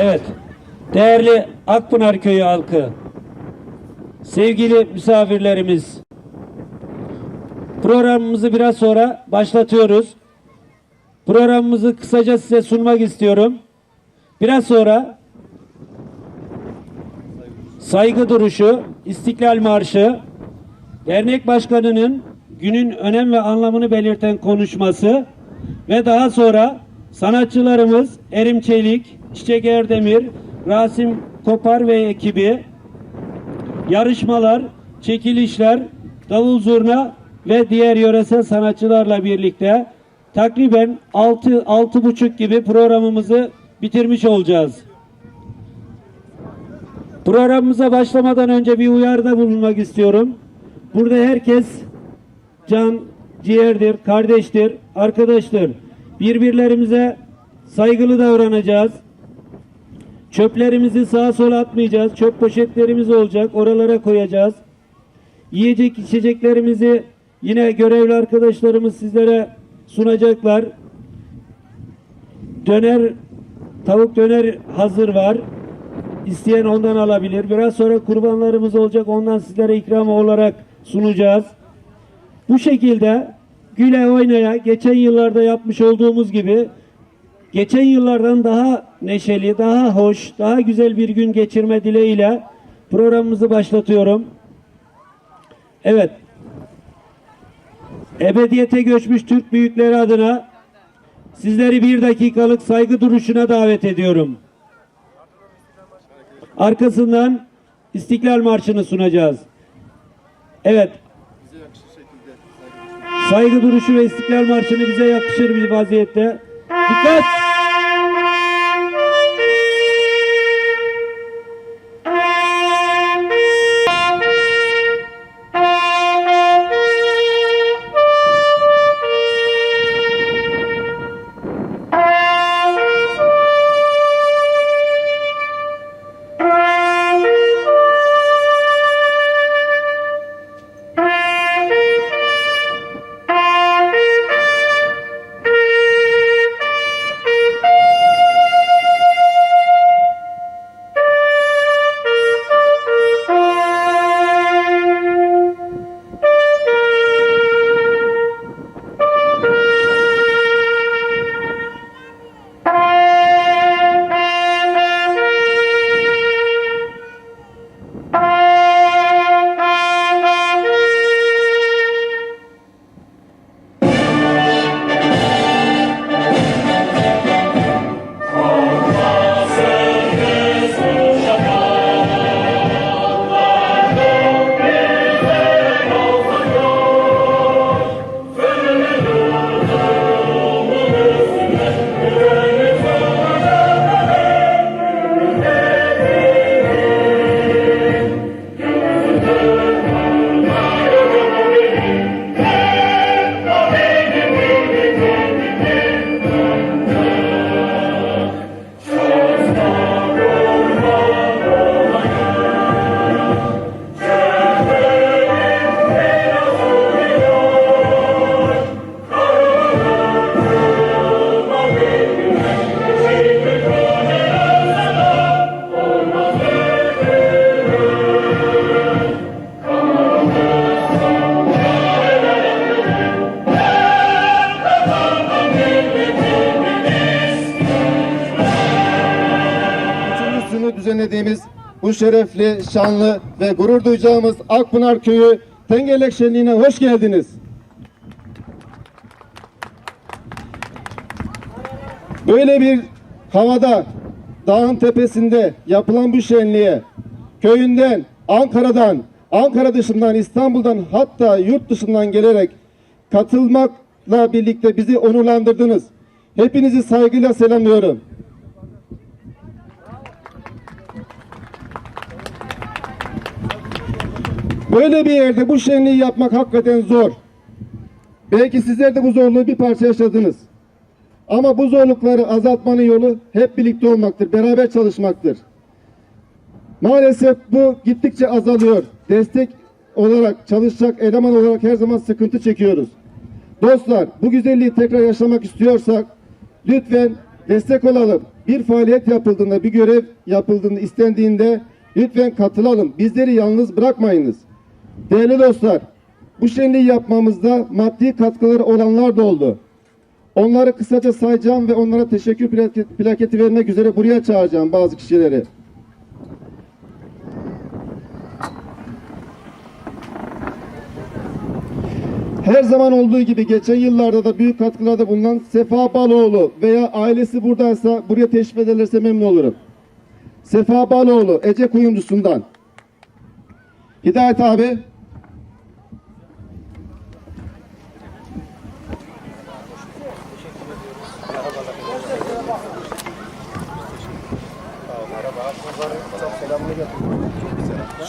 Evet, değerli Akpınar Köyü halkı, sevgili misafirlerimiz, programımızı biraz sonra başlatıyoruz. Programımızı kısaca size sunmak istiyorum. Biraz sonra saygı duruşu, İstiklal Marşı, dernek başkanının günün önem ve anlamını belirten konuşması ve daha sonra sanatçılarımız Erim Çelik, Çiçek Erdemir, Rasim Kopar ve ekibi yarışmalar, çekilişler, davul zurna ve diğer yöresel sanatçılarla birlikte takriben 6 altı buçuk gibi programımızı bitirmiş olacağız. Programımıza başlamadan önce bir uyarıda bulunmak istiyorum. Burada herkes can, ciğerdir, kardeştir, arkadaştır. Birbirlerimize saygılı davranacağız. Çöplerimizi sağa sola atmayacağız. Çöp poşetlerimiz olacak. Oralara koyacağız. Yiyecek içeceklerimizi yine görevli arkadaşlarımız sizlere sunacaklar. Döner, tavuk döner hazır var. İsteyen ondan alabilir. Biraz sonra kurbanlarımız olacak. Ondan sizlere ikram olarak sunacağız. Bu şekilde güle oynaya geçen yıllarda yapmış olduğumuz gibi geçen yıllardan daha neşeli, daha hoş, daha güzel bir gün geçirme dileğiyle programımızı başlatıyorum. Evet. Ebediyete göçmüş Türk büyükleri adına sizleri bir dakikalık saygı duruşuna davet ediyorum. Arkasından İstiklal Marşı'nı sunacağız. Evet. Saygı duruşu ve İstiklal Marşı'nı bize yakışır bir vaziyette. Because Üçüncüsünü düzenlediğimiz bu şerefli, şanlı ve gurur duyacağımız Akpınar Köyü Tengelek Şenliği'ne hoş geldiniz. Böyle bir havada, dağın tepesinde yapılan bu şenliğe köyünden, Ankara'dan, Ankara dışından, İstanbul'dan hatta yurt dışından gelerek katılmakla birlikte bizi onurlandırdınız. Hepinizi saygıyla selamlıyorum. Böyle bir yerde bu şenliği yapmak hakikaten zor. Belki sizler de bu zorluğu bir parça yaşadınız. Ama bu zorlukları azaltmanın yolu hep birlikte olmaktır, beraber çalışmaktır. Maalesef bu gittikçe azalıyor. Destek olarak, çalışacak eleman olarak her zaman sıkıntı çekiyoruz. Dostlar, bu güzelliği tekrar yaşamak istiyorsak lütfen destek olalım. bir faaliyet yapıldığında, bir görev yapıldığında, istendiğinde lütfen katılalım. Bizleri yalnız bırakmayınız. Değerli dostlar, bu şenliği yapmamızda maddi katkıları olanlar da oldu. Onları kısaca sayacağım ve onlara teşekkür plaket- plaketi vermek üzere buraya çağıracağım bazı kişileri. Her zaman olduğu gibi geçen yıllarda da büyük katkılarda bulunan Sefa Baloğlu veya ailesi buradaysa buraya teşrif ederlerse memnun olurum. Sefa Baloğlu, Ece kuyumcusundan. Hidayet abi.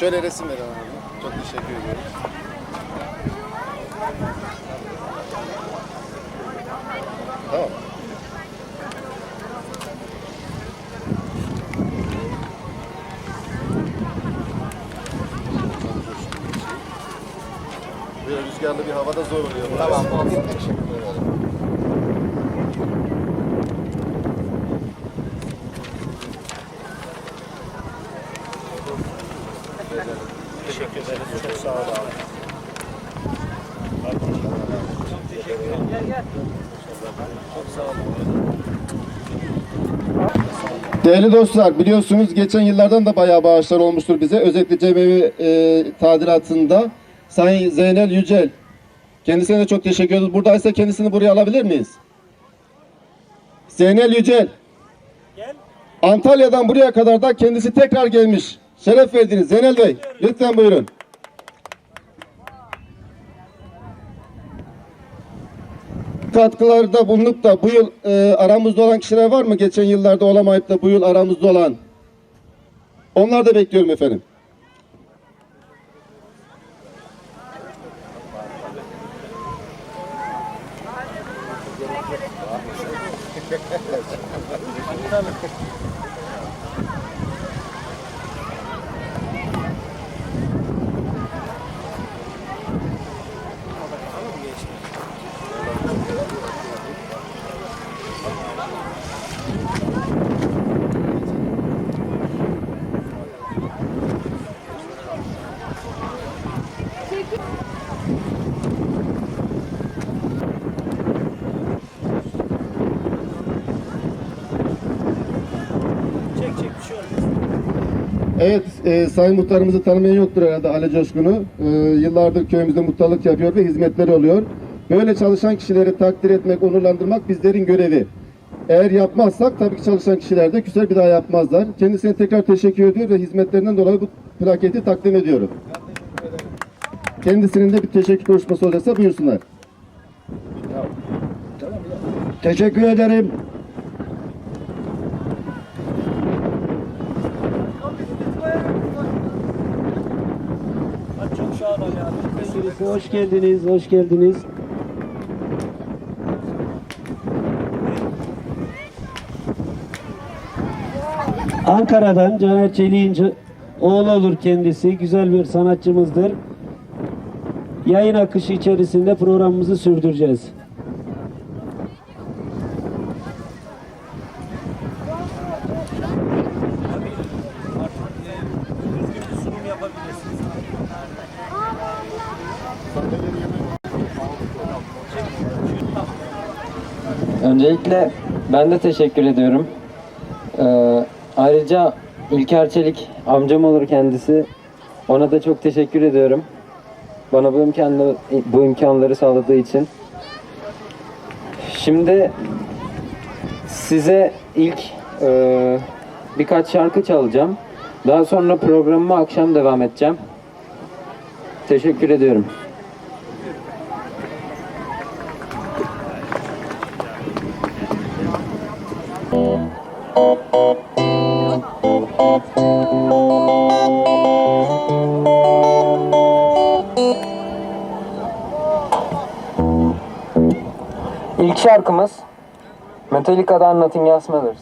Şöyle resim verin abi. Çok teşekkür ediyorum. Tamam. Rüzgarlı bir havada zor oluyor. Tamam. Teşekkür ederim. Değerli dostlar biliyorsunuz geçen yıllardan da bayağı bağışlar olmuştur bize. Özellikle cemevi e, tadilatında Sayın Zeynel Yücel. Kendisine de çok teşekkür ediyoruz. Buradaysa kendisini buraya alabilir miyiz? Zeynel Yücel. Antalya'dan buraya kadar da kendisi tekrar gelmiş. Şeref verdiniz Zeynel Bey. Lütfen buyurun. katkılarda bulunup da bu yıl e, aramızda olan kişiler var mı? Geçen yıllarda olamayıp da bu yıl aramızda olan. Onlar da bekliyorum efendim. Evet, e, Sayın Muhtarımızı tanımayan yoktur herhalde Ali Coşkun'u. E, yıllardır köyümüzde muhtarlık yapıyor ve hizmetleri oluyor. Böyle çalışan kişileri takdir etmek, onurlandırmak bizlerin görevi. Eğer yapmazsak tabii ki çalışan kişiler de küser bir daha yapmazlar. Kendisine tekrar teşekkür ediyor ve hizmetlerinden dolayı bu plaketi takdim ediyorum. Kendisinin de bir teşekkür konuşması olacaksa buyursunlar. Teşekkür ederim. Hoş geldiniz, hoş geldiniz. Ankara'dan Caner Çelik'in oğlu olur kendisi. Güzel bir sanatçımızdır. Yayın akışı içerisinde programımızı sürdüreceğiz. Öncelikle ben de teşekkür ediyorum. Ee, ayrıca İlker Çelik amcam olur kendisi. Ona da çok teşekkür ediyorum. Bana bu imkanı bu imkanları sağladığı için. Şimdi size ilk e, birkaç şarkı çalacağım. Daha sonra programıma akşam devam edeceğim. Teşekkür ediyorum. İlk şarkımız Metallica'dan Nothing Else Matters.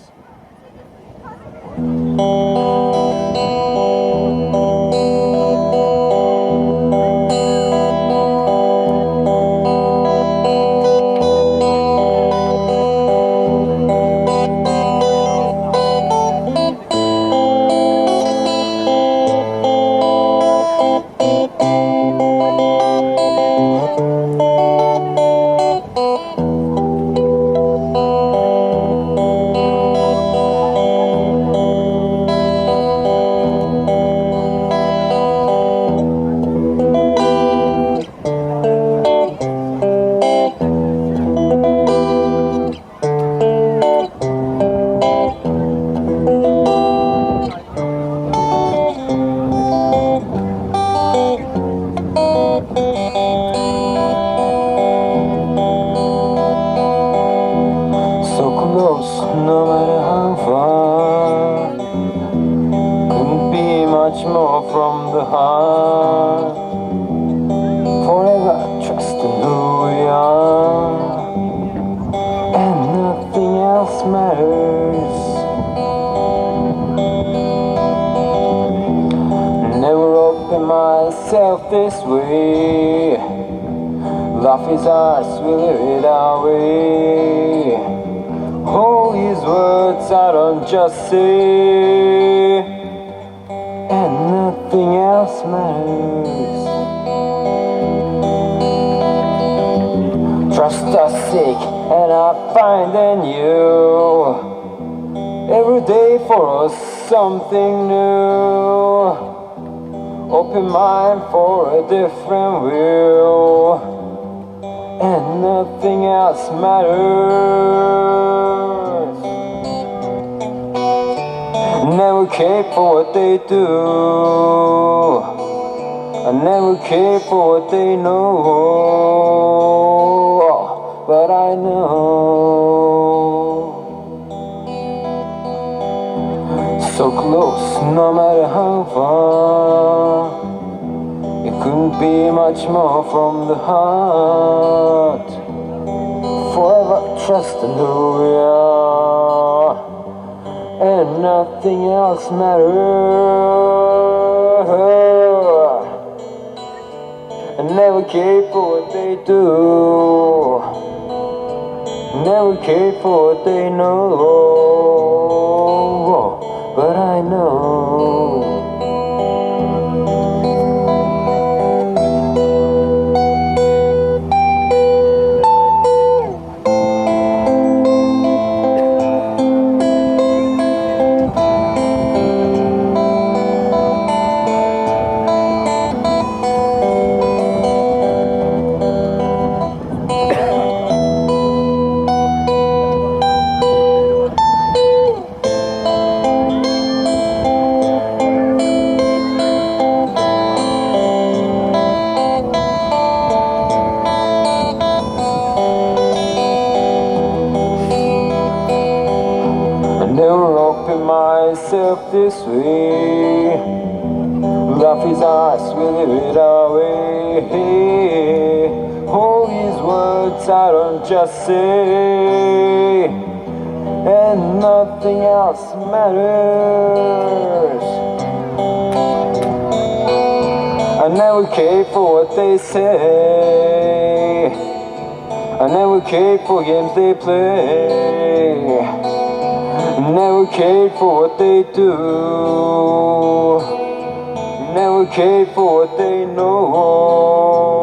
From the heart. Forever trusting who we are, and nothing else matters. Never open myself this way. Life is ours, we live it our way. All these words I don't just say, and I find in you every day for something new. Open mind for a different view and nothing else matters. Never care for what they do. I never care for what they know. But I know. So close, no matter how far. It couldn't be much more from the heart. Forever trusting who we are, and nothing else matters. I never cared for what they do. Never cared for what they know. This way. Life is ours, we live it our way. All these words I don't just say, and nothing else matters. I never care for what they say. I never care for games they play. Never cared for what they do. Never cared for what they know.